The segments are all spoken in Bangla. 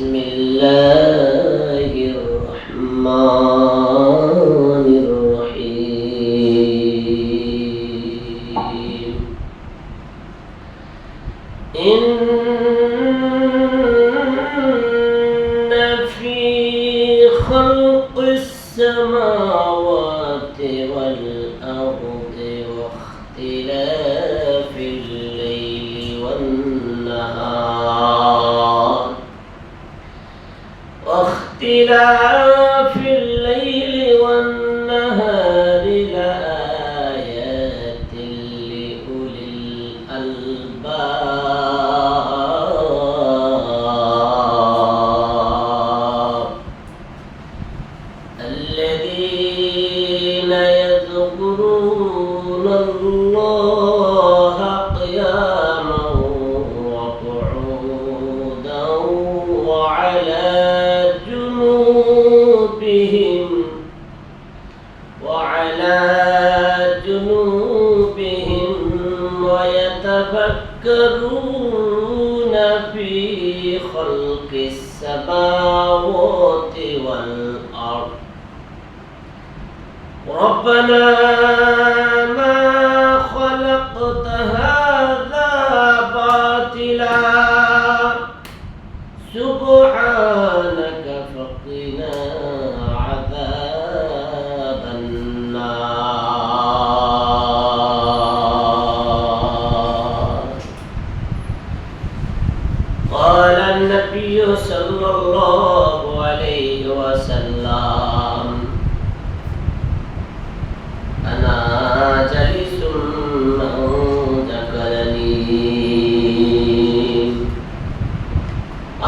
الله غرور الله ربنا ما خلقت هذا باطلا. سبحانك فقنا عذاب النار. قال النبي صلى الله عليه وسلم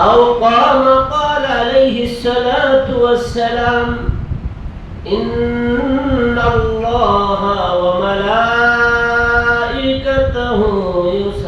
أو قام قال عليه الصلاة والسلام إن الله وملائكته يصلون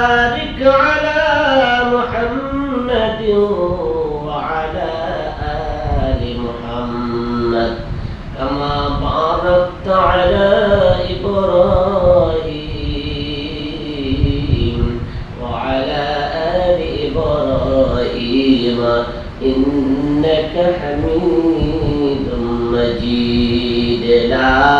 إله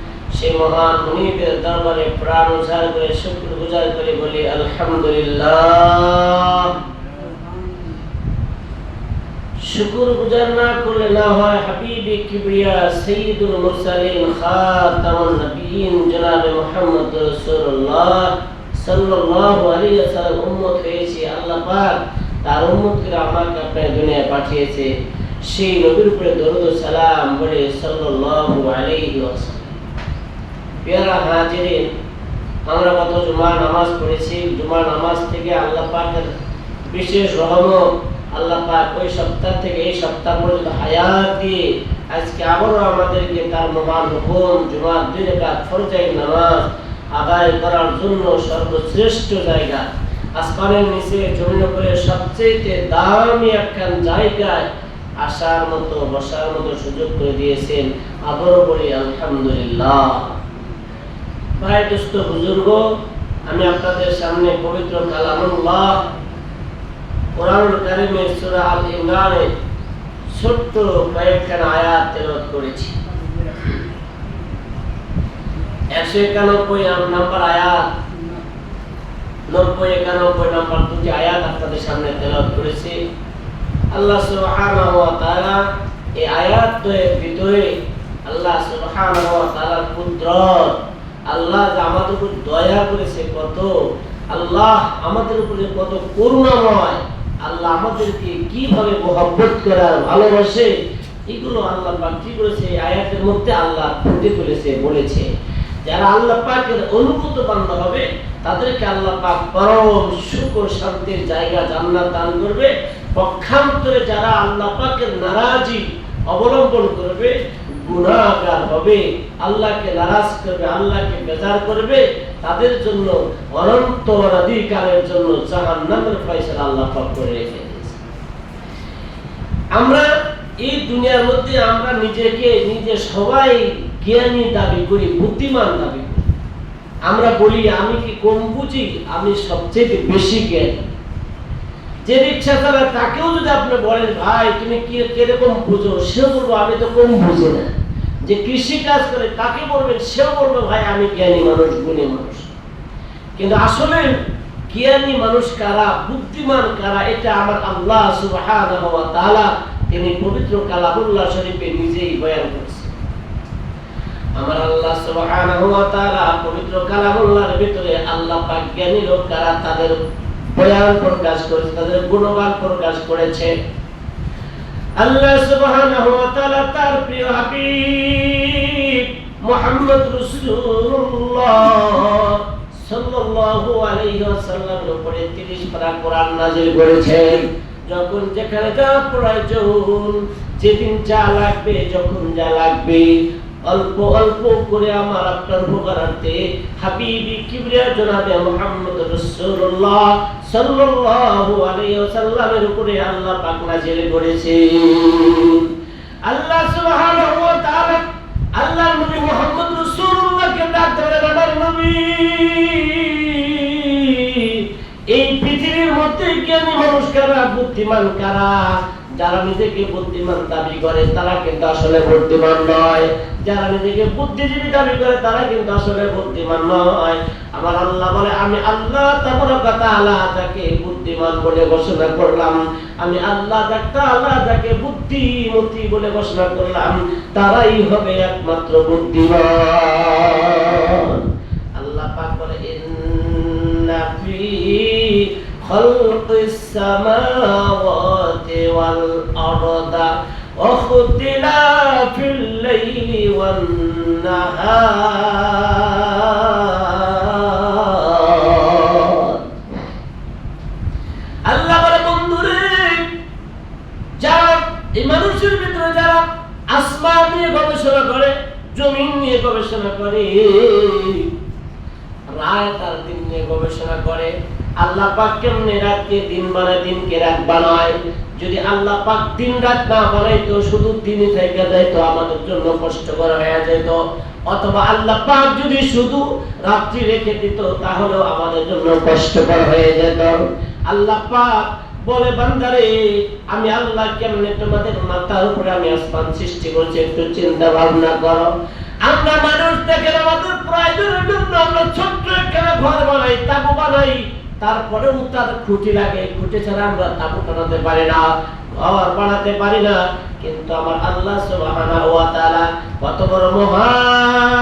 সেই মহান মুনিবের দরবারে প্রাণ উজাড় করে শুক্র গুজার করে বলি, আলহামদুলিল্লাহ। শুকুর গুজার না করলে না হয় হাবিবি কিবরিয়া সৈয়দুল মুরসালিন খাতামুন নবীন জনাবে মুহাম্মদ রাসূলুল্লাহ সাল্লাল্লাহু আলাইহি ওয়াসাল্লাম উম্মত হয়েছে। আল্লাহ পাক তার উম্মতকে আমাকে আপনার দুনিয়ায় পাঠিয়েছে। সেই নবীর উপরে দরুদ সালাম বলে সাল্লাল্লাহু আলাইহি ওয়াসাল্লাম। পেয়ারা হাজিরিন, আমরা জুমার নামাজ পড়েছি। জুমার নামাজ থেকে আল্লাহ পাকের বিশেষ রহমত, আল্লাহ পাক ওই সপ্তাহ থেকে এই সপ্তাহ পর্যন্ত হায়াত দিয়ে আজকে আবারও আমাদেরকে তার হুকুম জুমার দুই রেখাত ফরজাই নামাজ আদায় করার জন্য সর্বশ্রেষ্ঠ জায়গা। আসমানের নিচে জমিন সবচেয়ে দামি একখান জায়গায় আসার মতো, বসার মতো সুযোগ করে দিয়েছেন। আবারও বলি, আলহামদুলিল্লাহ। আমি আপনাদের সামনে পবিত্র নব্বই একানব্বই নাম্বার দুটি আয়াত আপনাদের সামনে তেলাওয়াত করেছি। আল্লাহ সুবহানাহু ওয়া তাআলা এই আয়াত দ্বয়ের ভিতরে আল্লাহ সুবহানাহু ওয়া তাআলার কুদরত আল্লাহ যে আমাদের উপর দয়া করেছে, কত? আল্লাহ আমাদের উপরে কত করুণাময়। আল্লাহ আমাদেরকে কীভাবে মহব্বত করে আর ভালোবাসে, এগুলো আল্লাহ পাক কি করেছে? আয়াতের মধ্যে আল্লাহ ফুটে তুলেছে, বলেছে। যারা আল্লাহ পাকের অনুভূত বান্ধব হবে, তাদেরকে আল্লাহ পাক পরম সুখ ও শান্তির জায়গা জান্নাত দান করবে। পক্ষান্তরে যারা আল্লাহ পাকের নারাজি অবলম্বন করবে গুণাগার হবে, আল্লাহকে নারাজ করবে, আল্লাহকে বেজার করবে, তাদের জন্য অনন্ত অধিকারের জন্য জাহান্নামের আল্লাহ পাক করে রেখে আমরা এই দুনিয়ার মধ্যে আমরা নিজেকে, নিজে সবাই জ্ঞানী দাবি করি, বুদ্ধিমান দাবি করি। আমরা বলি, আমি কি কম বুঝি? আমি সবচেয়ে বেশি জ্ঞানী। যে রিক্সা চালায় তাকেও যদি আপনি বলেন, ভাই, তুমি কি, কীরকম বুঝো? সে বলব, আমি তো কম বুঝি না। যে কৃষি কাজ করে তাকে বলবেন? সেও বলবে, ভাই, আমি জ্ঞানী মানুষ, গুণী মানুষ। কিন্তু আসলে জ্ঞানী মানুষ কারা, বুদ্ধিমান কারা, এটা আমার আল্লাহ তিনি পবিত্র কালামুল্লাহ শরীফে নিজেই বয়ান করেছেন। আমার আল্লাহ পবিত্র কালামুল্লাহর ভিতরে আল্লাহ পাক জ্ঞানী লোক কারা, তাদের বয়ান প্রকাশ করেছে, তাদের গুণগান প্রকাশ করেছে? আল্লাহ সুবহানাহু ওয়া তাআলা তার প্রিয় হাবিব মুহাম্মদ রাসূলুল্লাহ সাল্লাল্লাহু আলাইহি ওয়াসাল্লামের উপরে 30 পারা কোরআন নাযিল করেছেন যখন যেখানে যা প্রয়োজন যেদিন যা লাগবে, যখন যা লাগবে অল্প অল্প করে আমার আপনার উপকারার্থে হাবিবি কিবরিয়া জনাবে মুহাম্মদ রাসূলুল্লাহ সাল্লাল্লাহু আলাইহি ওয়াসাল্লামের উপরে আল্লাহ পাক নাযিল করেছেন আল্লাহ সুবহানাহু ওয়া তাআলা আল্লাহ নবী মুহাম্মদ রাসূলুল্লাহকে ডাক ধরে আমার নবী, এই পৃথিবীর মধ্যে জ্ঞানী মানুষ কারা, বুদ্ধিমান কারা যারা নিজেকে বুদ্ধিমান দাবি করে, তারা কিন্তু আসলে বুদ্ধিমান নয়। যারা নিজেকে বুদ্ধিজীবী দাবি করে, তারা কিন্তু আসলে বুদ্ধিমান নয়। আমার আল্লাহ বলে, আমি আল্লাহ যাকে বুদ্ধিমান বলে ঘোষণা করলাম, আমি আল্লাহ তাআলা যাকে বুদ্ধিমতী বলে ঘোষণা করলাম, তারাই হবে একমাত্র বুদ্ধিমান। আল্লাহ পাক বলে খালকিস সামাওয়াতি ওয়াল আরদা واختلاف الليل والنهار আল্লাহ বলে বন্ধুরে যারা এই মানুষের ভিতরে যারা আসমান নিয়ে গবেষণা করে জমিন নিয়ে গবেষণা করে রাত আর দিন নিয়ে গবেষণা করে আল্লাহ পাক কেমনে রাতকে দিন বানায় রাত বানায়? যদি আল্লাহ পাক দিন রাত না বানাইতো, শুধু দিনই থেকে যাইতো, আমাদের জন্য হয়ে যেত অথবা আল্লাহ পাক যদি শুধু রাত্রি রেখে দিত, তাহলেও আমাদের জন্য কষ্টকর হয়ে যেত। আল্লাহ পাক বলে, বান্দারে, আমি আল্লাহ কেমনে তোমাদের মাথার উপরে আমি আসমান সৃষ্টি করছি, একটু চিন্তা ভাবনা করো। আমরা মানুষ দেখেন আমাদের প্রয়োজনের জন্য আমরা ছোট্ট একখানা ঘর বানাই, তাবু বানাই তারপরেও তার খুঁটি লাগে খুঁটি ছাড়া আমরা তাবু বানাতে পারি না, ঘর বানাতে পারি না। কিন্তু আমার আল্লাহ সুবহানাহু কত বড় মহান,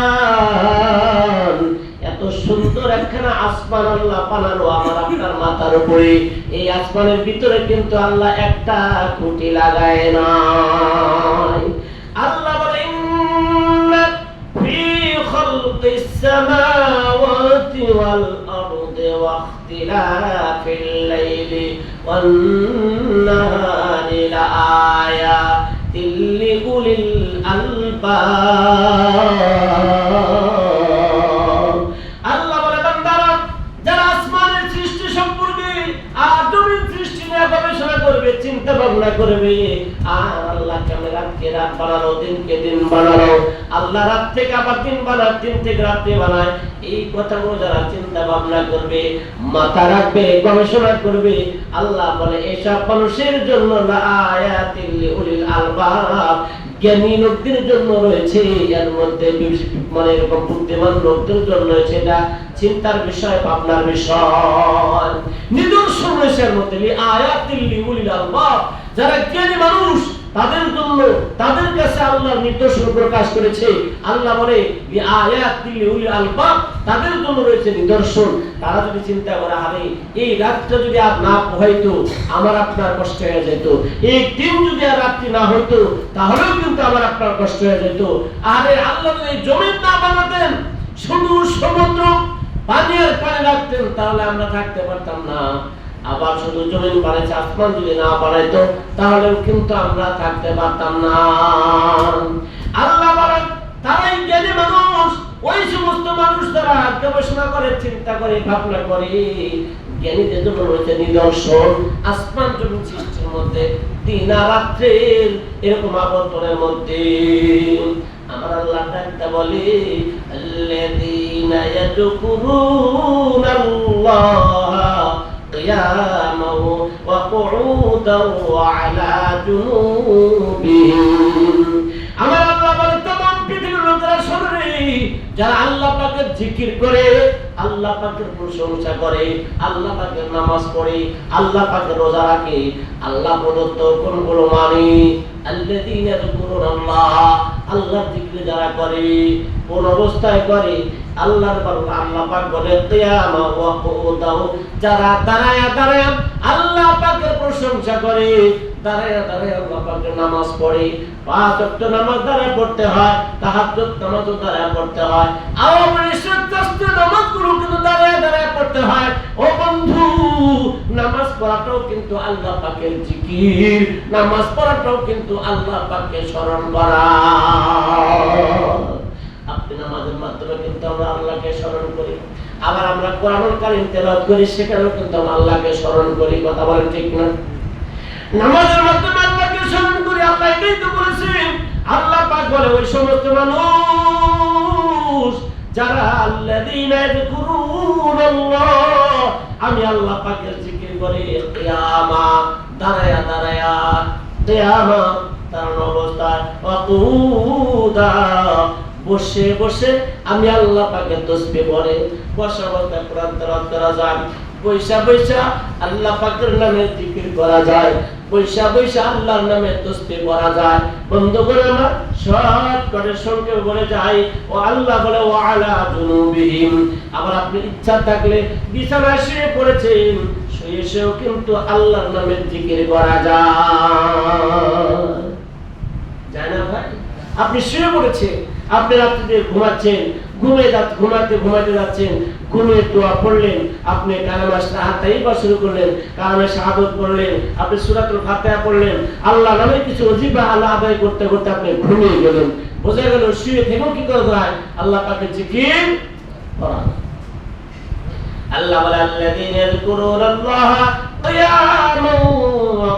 এত সুন্দর একখানা আসমান আল্লাহ বানানো আমার আপনার মাথার উপরে এই আসমানের ভিতরে কিন্তু আল্লাহ একটা খুঁটি লাগায় নাই। আল্লাহ বলে ইন্না ফি খালকিস সামাওয়াতি ওয়াল লাআয়াতিল লিউলিল আলবাব আল্লাহ চিন্তা ভাবনা করবে, আর আল্লাহ কেমন রাতকে রাত বানালো দিনকে দিন বানালো আল্লাহ রাত থেকে আবার দিন বানায়, দিন থেকে রাত্রে বানায়। এই কথাগুলো যারা চিন্তা ভাবনা করবে, মাথা রাখবে, গবেষণা করবে, আল্লাহ বলে, এসব মানুষের জন্য উলিল জ্ঞানী লোকদের জন্য রয়েছে, এর মধ্যে মানে এরকম বুদ্ধিমান লোকদের জন্য রয়েছে, এটা চিন্তার বিষয়, ভাবনার বিষয়। নিদর্শন রয়েছে এর মধ্যে, লি আয়াতিল লিউলিল আলবাব। যারা জ্ঞানী মানুষ তাদের জন্য তাদের কাছে আল্লাহর নিদর্শন প্রকাশ করেছে। আল্লাহ বলে তাদের জন্য রয়েছে নিদর্শন। তারা যদি চিন্তা করে, আরে, এই রাতটা যদি আর না পোহাইতো আমার আপনার কষ্ট হয়ে যেত। এই দিন যদি আর রাত্রি না হইতো তাহলেও কিন্তু আমার আপনার কষ্ট হয়ে যেত। আরে, আল্লাহ যদি জমিন না বানাতেন, শুধু সমুদ্র পানি আর পানি রাখতেন, তাহলে আমরা থাকতে পারতাম না। আবার শুধু জমিন বানাইছে আসমান যদি না বানাইতো তাহলেও কিন্তু আমরা থাকতে পারতাম না। আল্লাহ বলেন, তারাই জ্ঞানী মানুষ, ওই সমস্ত মানুষ তারা গবেষণা করে, চিন্তা করে, ভাবনা করে, জ্ঞানীদের জন্য রয়েছে নিদর্শন। আসমান জমিন সৃষ্টির মধ্যে, দিন আর রাত্রের এরকম আবর্তনের মধ্যে। আমার আল্লাহ ডাকতে বলে, আল্লাযীনা ইয়াযকুরুনা আল্লাহ قياما وقعودا وعلى جنوبهم আমার আল্লাহ বলে তমাম পৃথিবীর লোকেরা শোনে যারা আল্লাহ পাকের জিকির করে আল্লাহ পাকের প্রশংসা করে আল্লাহ পাকের নামাজ পড়ে আল্লাহ পাকের রোজা রাখে আল্লাহ প্রদত্ত কোনগুলো মানে আল্লাযীনা ইয়াযকুরুনাল্লাহ আল্লাহর জিকির যারা করে কোন অবস্থায় করে আল্লাহর আল্লাহ পাক ওয়া যারা দাঁড়ায়া দাঁড়ায়া আল্লাহ পাকের প্রশংসা করে, দাঁড়ায়া দাঁড়ায়া আল্লাহ পাকের নামাজ পড়ে। পাঁচ ওয়াক্ত নামাজ দাঁড়ায় পড়তে হয়, তাহাজ্জুদ দাঁড়ায় পড়তে হয়। কিন্তু দাঁড়ায় পড়তে হয়। ও বন্ধু, নামাজ পড়াটাও কিন্তু আল্লাহ পাকের জিকির। নামাজ পড়াটাও কিন্তু আল্লাহ পাককে স্মরণ করা। আপনি নামাজের মাধ্যমে আমরা আল্লাহকে স্মরণ করি। আবার আমরা কোরআনুল কারীম তেলাওয়াত করি, সেখানেও কিন্তু আমরা আল্লাহকে স্মরণ করি। কথা বলেন ঠিক না নামাজের মাধ্যমে আল্লাহকে স্মরণ করি, আল্লাহ এটাই তো বলেছেন। আল্লাহ পাক বলে, ওই সমস্ত মানুষ, যারা ইয়াযকুরুনাল্লাহ, আমি আল্লাহ পাকের জিকির করে কিয়ামা দাঁড়ায়া দাঁড়ায়া, কিয়ামা তার অবস্থায় বসে বসে আমি আল্লাহ পাকে তসবি পড়ে। বসা অবস্থায় কোরআন তেলাওয়াত করা যায়। বৈশা বৈশা আল্লাহ পাকের নামে জিকির করা যায়। বৈশা বৈশা আল্লাহর নামে তসবি পড়া যায়। বন্ধ করে আমার শর্ট করে সঙ্গে বলে যায় ও আল্লাহ বলে, ও আলা জুনুবিহিম। আবার আপনি ইচ্ছা থাকলে বিছানায় শুয়ে পড়েছেন, শুয়ে শুয়েও কিন্তু আল্লাহর নামে জিকির করা যায়। যায় না ভাই? আপনি শুয়ে পড়েছেন? আপনি রাত্রিতে ঘুমাচ্ছেন, ঘুমে যা- ঘুমাতে ঘুমাতে যাচ্ছেন, ঘুমে দোয়া পড়লেন, আপনি কালামা সাহাতাই বা শুরু করলেন কালামে শাহাদত পড়লেন, আপনি সূরাতুল ফাতিহা পড়লেন, আল্লাহ নামে কিছু অজিবা আল্লাহ আদায় করতে করতে আপনি ঘুমিয়ে গেলেন। বোঝা গেল শুয়ে থেকেও কি করতে হয় আল্লাহ পাকে জিকির করা আল্লাহ বলে, আল্লাযীনা ইয়াযকুরুনা আল্লাহ কিয়ামান ওয়া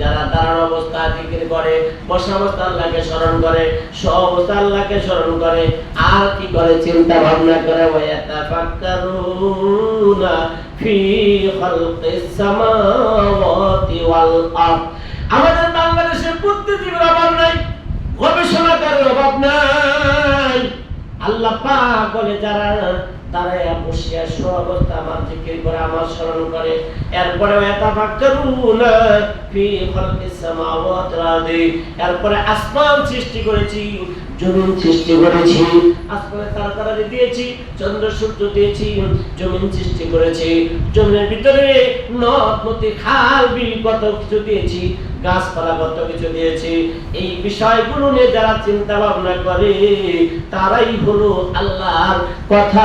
যারা দাঁড়ানো অবস্থায় জিকির করে, বসা অবস্থা আল্লাহকে স্মরণ করে সব অবস্থা আল্লাহকে স্মরণ করে, আর কি করে চিন্তা ভাবনা করে আমাদের বাংলাদেশে বুদ্ধিজীবীর অভাব নাই, গবেষণাকারের অভাব নাই। আল্লাহ পাক বলে, যারা তারা বসিয়া অবস্থা আমার জিকির করে, আমার স্মরণ করে। এরপরে ইয়াতাফাক্কারুনা ফি খালকিস সামাওয়াতি ওয়াল আরদি। এরপরে আসমান সৃষ্টি জমিন সৃষ্টি করেছি। চন্দ্র, সূর্য দিয়েছি, জমিন সৃষ্টি করেছি। জমিনের ভিতরে নদ খাল, বিল কত কিছু দিয়েছি, গাছপালা কত কিছু দিয়েছি। এই বিষয়গুলো নিয়ে যারা চিন্তা ভাবনা করে, তারাই হলো আল্লাহর কথা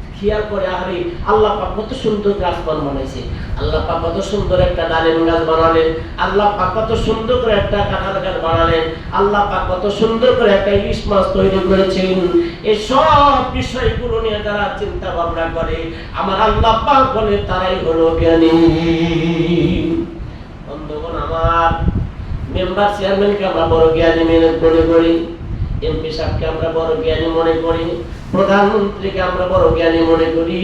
খেয়াল করে আরে আল্লাহ পাক কত সুন্দর গাছ বন বানাইছে। আল্লাহ পাক কত সুন্দর একটা ডালিম গাছ বানালেন। আল্লাহ পাক কত সুন্দর করে একটা কাঁঠাল গাছ বানালেন। আল্লাহ পাক কত সুন্দর করে একটা ইলিশ মাছ তৈরি করেছেন। এই সব বিষয়গুলো নিয়ে যারা চিন্তা ভাবনা করে, আমার আল্লাহ পাক বলে তারাই হলো জ্ঞানী। বন্ধুগণ, আমার মেম্বার চেয়ারম্যানকে আমরা বড় জ্ঞানী মেনে মনে করি, এমপি সাহেবকে আমরা বড় জ্ঞানী মনে করি। প্রধানমন্ত্রীকে আমরা বড় জ্ঞানী মনে করি,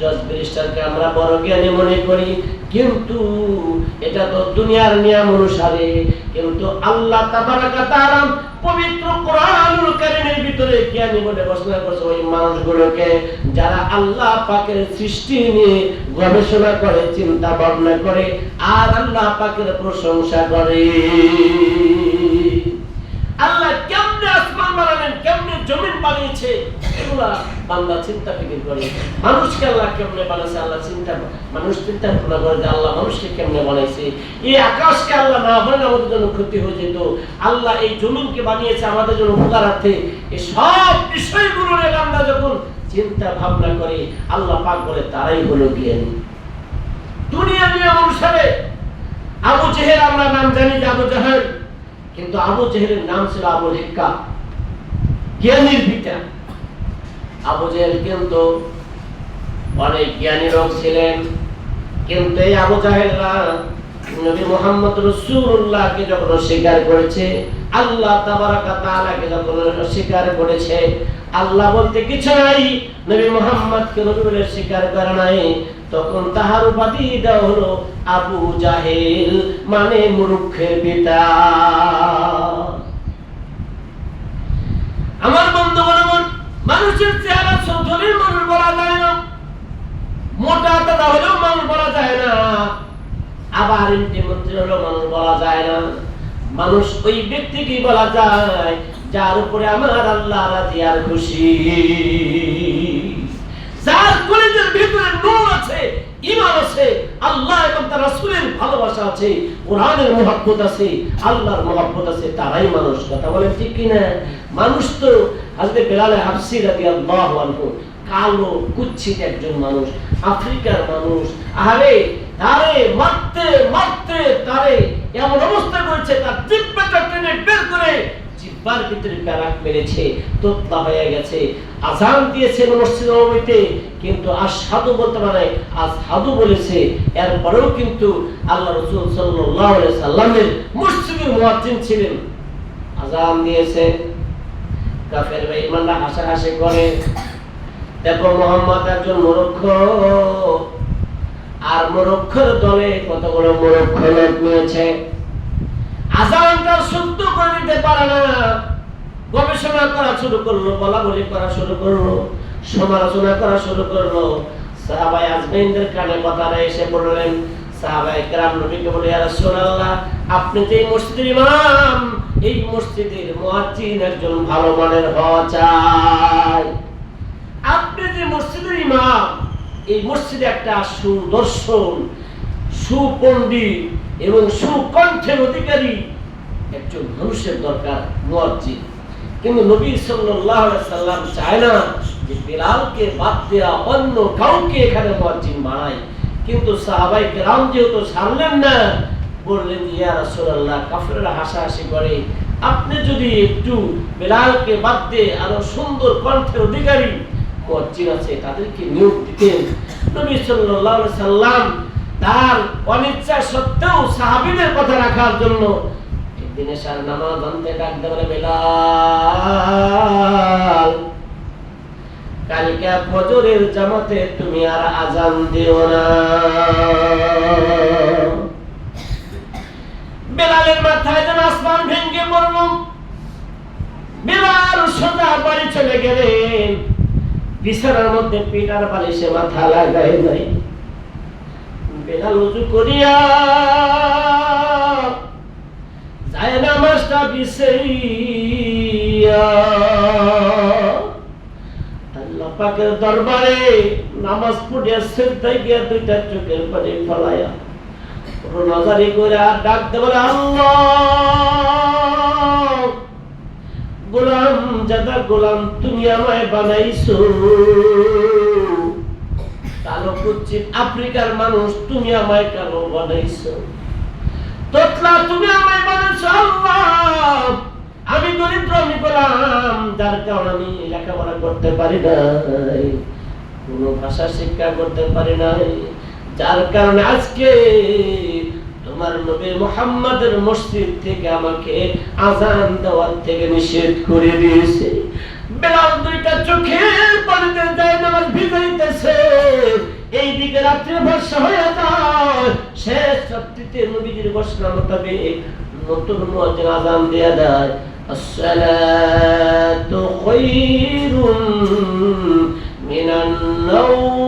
জজ ব্যারিস্টারকে আমরা বড় জ্ঞানী মনে করি। কিন্তু এটা তো দুনিয়ার নিয়ম অনুসারে, কিন্তু আল্লাহ তাবারাকা তাআলা পবিত্র কোরআনুল কারীমের ভিতরে জ্ঞানী বলে ঘোষণা করছে ওই মানুষগুলোকে, যারা আল্লাহ পাকের সৃষ্টি নিয়ে গবেষণা করে চিন্তা ভাবনা করে, আর আল্লাহ পাকের প্রশংসা করে আল্লাহ কেমনে আসমান বানালেন কেমনে জমিন বানিয়েছে, এগুলা বান্দা চিন্তা ফিকির করে। মানুষকে আল্লাহ কেমনে বানাইছে, আল্লাহ চিন্তা মানুষ চিন্তা ভাবনা করে যে আল্লাহ মানুষকে কেমনে বানাইছে। এই আকাশকে আল্লাহ না আমাদের জন্য ক্ষতি হয়ে যেত। আল্লাহ এই জমিনকে বানিয়েছে আমাদের জন্য এই সব বিষয়গুলো যখন চিন্তা ভাবনা আল্লাহ পাক বলে, তারাই হলো জ্ঞানী। দুনিয়া অনুসারে আবু জেহেল, আমরা নাম জানি যে আবু জাহেল, কিন্তু আবু জেহেলের নাম ছিল আবু রেক্কা জ্ঞানীর আবু কিন্তু অনেক জ্ঞানী লোক ছিলেন। কিন্তু এই আবু জাহেলরা আল্লাহ বলতে কিছু নাই, নবী মোহাম্মদকে বলে স্বীকার করে নাই। তখন তাহার উপাধি দেওয়া হলো আবু জাহেল মানে মূর্খের পিতা। আমার বন্ধুগণ, আমার মানুষের চেহারা সৌধলির মানুষ বলা যায় না। মোটা দাদা হলেও মানুষ বলা যায় না। আবার এমপি মন্ত্রী হলেও মানুষ বলা যায় না। মানুষ ওই ব্যক্তিকে বলা যায়, যার উপরে আমার আল্লাহ রাজি আর খুশি। যার কলেজের ভিতরে নূর আছে ঈমান আছে, আল্লাহ এবং তার রাসূলের ভালোবাসা আছে, কোরআনের মহব্বত আছে, আল্লাহর মহব্বত আছে, তারাই মানুষ। কথা বলেন ঠিক কি না মানুষ তো হযরত বেলাল হাফসি রাদিয়াল্লাহু আনহু, কালো, কুচ্ছিত একজন মানুষ, আফ্রিকার মানুষ। আরে তারে মারতে মারতে তারে এমন অবস্থা করেছে, তার জিব্বাটা টেনে বের করে জিব্বার ভিতরে প্যারাক মেরেছে, তোতলা হয়ে গেছে, আজান দিয়েছে মসজিদ নববীতে কিন্তু আসাদু বলতে পারে আসাদু বলেছে, এরপরেও কিন্তু আল্লাহ রসুল আলাইহি সাল্লামের মসজিদের মুয়াজ্জিন ছিলেন। আজান দিয়েছে। কাফের বেঈমানরা হাসাহাসি করে। দেখো মোহাম্মদ একজন মূর্খ আর মূর্খের দলে কতগুলো মূর্খ লোক নিয়েছে? আজানটা শুদ্ধ করে দিতে পারে না। গবেষণা করা শুরু করল বলা বলি করা শুরু করল, সমালোচনা করা শুরু করল। সাহাবাই আজমাইনদের কানে কথাটা এসে বললেন সাহাবাই কেরাম নবীকে বলে, ইয়া রাসূলুল্লাহ, আপনি যে মসজিদের ইমাম, এই মসজিদের মুয়াজ্জিন একজন ভালো মানের হওয়া চাই। আপনি যে মসজিদের ইমাম, এই মসজিদে একটা সুদর্শন, সুপণ্ডিত এবং সুকণ্ঠের অধিকারী একজন মানুষের দরকার, মুয়াজ্জিন। কিন্তু নবী সাল্লাল্লাহু আলাইহি সাল্লাম চায় না যে বিলালকে বাদ দেওয়া অন্য কাউকে এখানে মুয়াজ্জিন বানায়। কিন্তু সাহাবাই কেরাম যেহেতু ছাড়লেন না, বললেন, ইয়া রাসূলুল্লাহ, কাফেররা হাসাহাসি করে। আপনি যদি একটু বেলালকে বাদ দিয়ে আরও সুন্দর কণ্ঠের অধিকারী মুয়াজ্জিন আছে, তাদেরকে নিয়োগ দিতেন। নবী সাল্লাল্লাহু আলাইহি সাল্লাম তার অনিচ্ছা সত্ত্বেও সাহাবীদের কথা রাখার জন্য একদিন এসার নামাজ ডাকতে বলে, বেলাল, কালকে ফজরের জামাতে তুমি আর আজান দিও না। বেলালের মাথায় যেন আসমান ভেঙে পড়ল। বেলাল সোজা বাড়ি চলে গেলেন। বিছানার মধ্যে পিটার বালিশে মাথা লাগাই নাই। বেলাল উজু করিয়া যায় নামাজটা বিছাইয়া। আল্লাহ পাকের দরবারে নামাজ পড়িয়া সেজদায় গিয়া দুইটা চোখের পানি ফলাইয়া নজারি করে আর ডাকতে বলে গোলাম জাদা গোলাম তুমি আমায় বানাইছো। কালো আফ্রিকার মানুষ তুমি আমায় কালো বানাইছো। তোতলা তুমি আমায় আমি দরিদ্র, আমি যার আমি লেখাপড়া করতে পারি নাই, কোন ভাষা শিক্ষা করতে পারি নাই। যার কারণে আজকে তোমার নবী মোহাম্মদের মসজিদ থেকে আমাকে আজান দেওয়ার থেকে নিষেধ করে দিয়েছে। বেলাল দুইটা চোখের পানিতে যায় নামাজ ভিজাইতেছে। এই দিকে রাত্রে বর্ষা হয়ে যায়। শেষ রাত্রিতে নবীজির বর্ষা মোতাবেক নতুন মুয়াজ্জিন আযান দেয়া দেয়, আসসালাতু খায়রুম মিনান নাওম।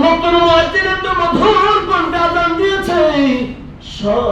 নতুন মুয়াজ্জিন তো মধুর কণ্ঠে আযান দিয়েছে। সব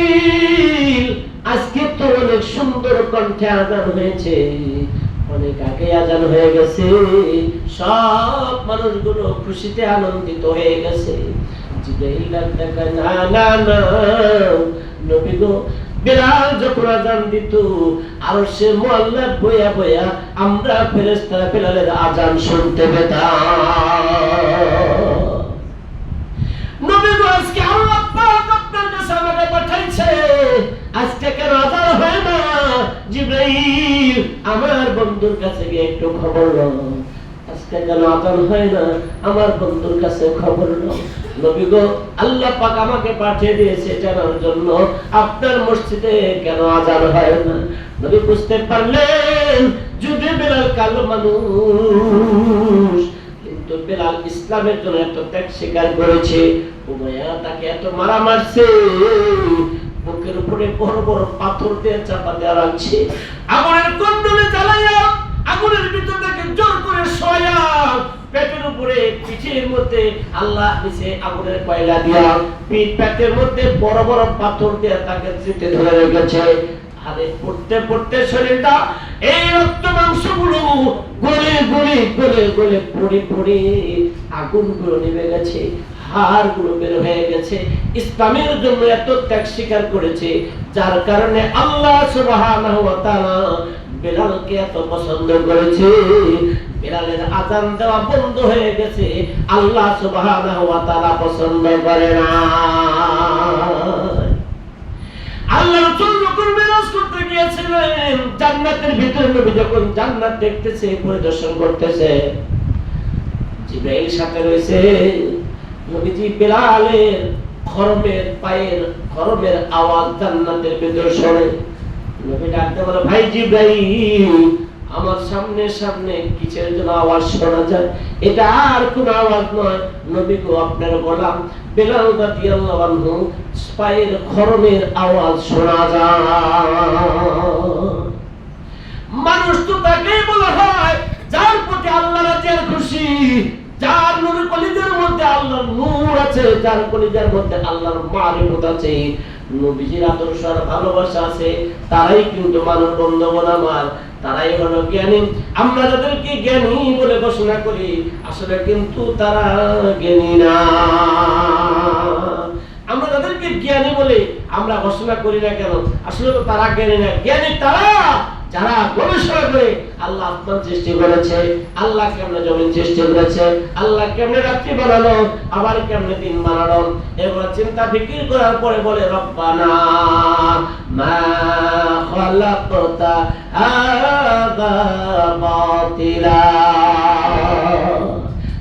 তো অনেক সুন্দর কণ্ঠে আজান হয়েছে অনেক আগে আজান হয়ে গেছে। সব মানুষগুলো খুশিতে আনন্দিত হয়ে গেছে। আমরা ফেরেস্তারা বেলালের আজান শুনতে পেতাম। আমার বন্ধুর কাছে গিয়ে একটু খবর আজকে হয় না, আমার বন্ধুর কাছে খবর নবী গো, আল্লাহ পাক আমাকে পাঠিয়ে দিয়েছে জানার জন্য। আপনার মসজিদে কেন আজান হয় না? নবী বুঝতে পারলেন, যুগে বেলাল কালো মানুষ। কিন্তু বেলাল ইসলামের জন্য এত ত্যাগ স্বীকার করেছে। উমাইয়া তাকে এত মারা মারছে। উপরে বড় বড় পাথর দিয়ে চাপা দেওয়া রাখছে। আগুনের কন্ডলে জ্বালাইয়া আগুনের ভিতর তাকে জোর করে শোয়া পেটের উপরে পিঠের মধ্যে আল্লাহ নিচে আগুনের কয়লা দিয়া পিঠ পেটের মধ্যে বড় বড় পাথর দিয়ে তাকে ধরে রেখেছে। আরে পড়তে পড়তে শরীরটা এই রক্ত মাংসগুলো গলে গলে গলে গলে পড়ে পড়ে আগুনগুলো নেমে গেছে। হাড়গুলো বের হয়ে গেছে। ইসলামের জন্য এত ত্যাগ স্বীকার করেছে, যার কারণে আল্লাহ সুবহানাহু ওয়া এত পছন্দ করেছে। আজান দেওয়া বন্ধ হয়ে গেছে, আল্লাহ সুবহানাহু ওয়া পছন্দ করে না। আল্লাহ জান্নাতের ভিতরে যখন জান্নাত দেখতেছে, পরিদর্শন করতেছে নবীজি বেলালের খরমের পায়ের খরমের আওয়াজ জান্নাতের ভিতর শোনে। নবী ডাকতে বলে, ভাই জিব্রাইল, আমার সামনে সামনে কিসের জন্য আওয়াজ শোনা যায়? এটা আর কোন আওয়াজ নয়। নবী গো, আপনার গোলাম বেলাল রাদিয়াল্লাহু আনহু, পায়ের খরমের আওয়াজ শোনা যায়। মানুষ তো তাকেই বলা হয়, যার প্রতি আল্লাহ রাজিয়ার খুশি। যার নূরের কলিদের মধ্যে আল্লাহর নূর আছে, যার কলিজার মধ্যে আল্লাহর মারিফত আছে আদর্শ আর ভালোবাসা আছে, তারাই কিন্তু তারাই হলো জ্ঞানী। আমরা যাদেরকে জ্ঞানী বলে ঘোষণা করি, আসলে কিন্তু তারা জ্ঞানী না। আমরা জ্ঞানী বলে আমরা ঘোষণা করি না কেন? আসলে তো তারা জ্ঞানী না। জ্ঞানী তারা যারা গবেষণা করে আল্লাহ আসমান সৃষ্টি করেছে, আল্লাহ কেমনে জমিন সৃষ্টি করেছে, আল্লাহ কেমনে রাত্রি বানালো, আবার কেমনে দিন বানালো, এগুলো চিন্তা ফিকির করার পরে বলে, রব্বানা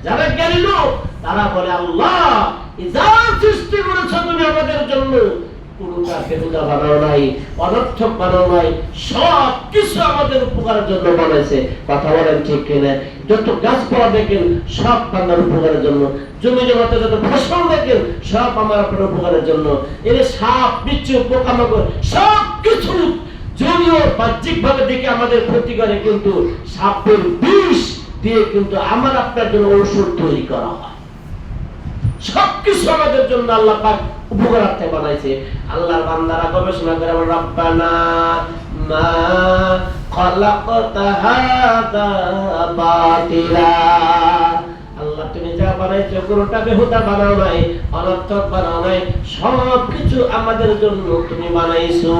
যারা জ্ঞানী লোক, তারা বলে, আল্লাহ, যা সৃষ্টি করেছ তুমি আমাদের জন্য বেহুদা বানাও নাই, অনর্থক বানাও নাই সব কিছু আমাদের উপকারের জন্য বানাইছে কথা বলেন ঠিক কিনা? যত গাছপালা দেখেন, সব উপকারের জন্য। জমি জমাতে যত ফসল দেখেন, সব আমার আপনার উপকারের জন্য। সাপ, বিচ্ছু, পোকামাকড় সব কিছু যদিও দেখে আমাদের ক্ষতি করে, কিন্তু সাপের বিষ দিয়ে কিন্তু আমার আপনার জন্য ঔষধ তৈরি করা হয়। সবকিছু আমাদের জন্য আল্লাহ পাক উপকারার্থে বানাইছে। আল্লাহর বান্দারা গবেষণা করে আমার রব্বানা মা হাদা বাতিলা। আল্লাহ, তুমি যা বানাইছো কোনটা বেহুদা বানাও নাই, অনর্থক বানাও নাই সব কিছু আমাদের জন্য তুমি বানাইছো।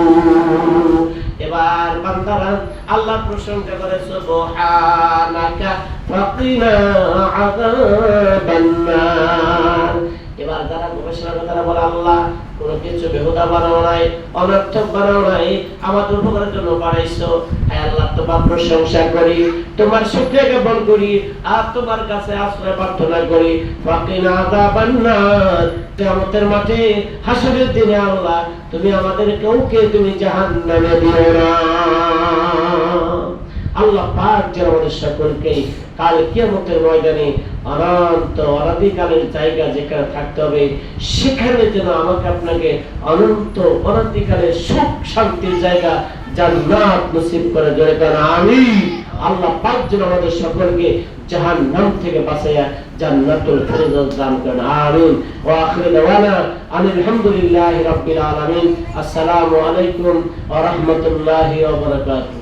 এবার বান্দারা আল্লাহ প্রশংসা করে, সুবহানাকা ফাকিনা আযাবান নার এবার যারা গবেষণা করে তারা বলে, আল্লাহ, কোনো কিছু বেহুদা বানাও নাই, অনর্থক বানাও নাই, আমাদের উপকারের জন্য বানাইছো। হ্যাঁ আল্লাহ, তোমার প্রশংসা করি, তোমার শুক্রিয়া জ্ঞাপন করি, আর তোমার কাছে আশ্রয় প্রার্থনা করি। ফাকিনা আযাবান নার কিয়ামতের মাঠে, হাসরের দিনে আল্লাহ, তুমি আমাদের কাউকে তুমি জাহান্নামে দিও না। আল্লাহ পাক যেন আমাদের সকলকে কাল কিয়ামতের ময়দানে অনন্ত অনাদিকালের জায়গা যেখানে থাকতে হবে, সেখানে যেন আমাকে আপনাকে অনন্ত অনাদিকালের সুখ শান্তির জায়গা জান্নাত নসিব করে জোরে আমি আল্লাহ পাক যেন আমাদের সকলকে জাহান্নাম থেকে বাঁচাইয়া জান্নাতুল ফেরদৌস দান করেন। আমিন। ওয়া আখির দাওয়ানা আনিল হামদুলিল্লাহি রাব্বিল আলামিন। আসসালামু আলাইকুম ওয়া রাহমাতুল্লাহি ওয়া বারাকাতুহু।